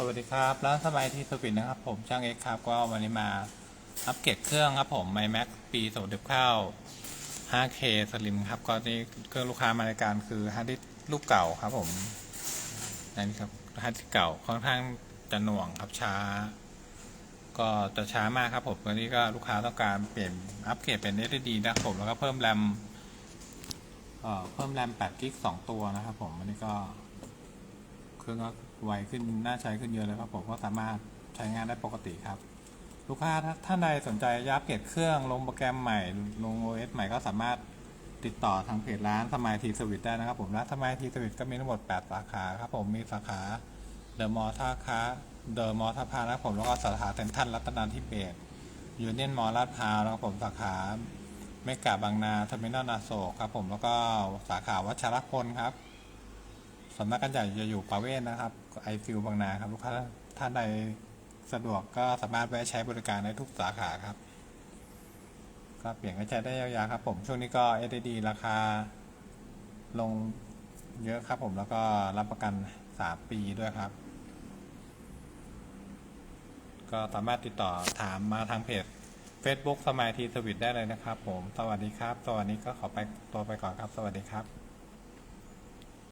สวัสดีครับร้านสบายที่สวิตนะครับผมช่างเอ็กครับก็วันนี้มาอัปเกรดเครื่องครับผม iMac ปีสมเด็จข้าว 5K Slim ครับก็นี่เครื่องลูกค้ามารายการคือฮาร์ดดิสก์ลูกเก่าครับผมนั่นครับฮาร์ดดิสก์เก่าค่อนข้างจะหน่วงครับช้า ก็จะช้ามากครับผมวันนี้ก็ลูกค้าต้องการเปลี่ยนอัปเกรดเป็น SSD นะครับผมแล้วก็เพิ่มแรมเอ่อเพิ่มแรม8กิก2ตัวนะครับผมวันนี้ก็ รื่องก็ไวขึ้นน่าใช้ขึ้นเยอะเลยครับผมก็สามารถใช้งานได้ปกติครับ ลูกค้าถ้าท่านใดสนใจยับเกรดเครื่องลงโปรแกรมใหม่ ลง OS ใหม่ก็สามารถติดต่อทางเพจร้านสมัยทีสวิตได้นะครับผมร้านสมัยทีสวิตก็มีทั้งหมด 8 สาขาครับผมมีสาขาเดอะมอลท่าค้าเดอะมอลท่าพานะครับผมแล้วก็สาขาเซ็นทรัลรัตนาธิเบศยูเนียนมอลลาดพร้าวนะครับผมสาขาเมกาบางนาเทอร์มินอลนาโศกครับผมแล้วก็สาขาวัชรพลครับ สำนักงานใหญ่จะอยู่ประเวศนะครับไอฟิวบางนาครับลูกค้าท่านใดสะดวกก็สามารถแวะใช้บริการได้ทุกสาขาครับ ก็เปลี่ยนกระจายได้ยาวๆครับ ผมช่วงนี้ก็ SSD ราคาลงเยอะครับผมแล้วก็รับประกัน 3 ปีด้วยครับ ก็สามารถติดต่อถามมาทางเพจ Facebook สมัยทีสวิตได้เลยนะครับผม สวัสดีครับสวัสดีก็ขอไปตัวไปก่อนครับ สวัสดีครับ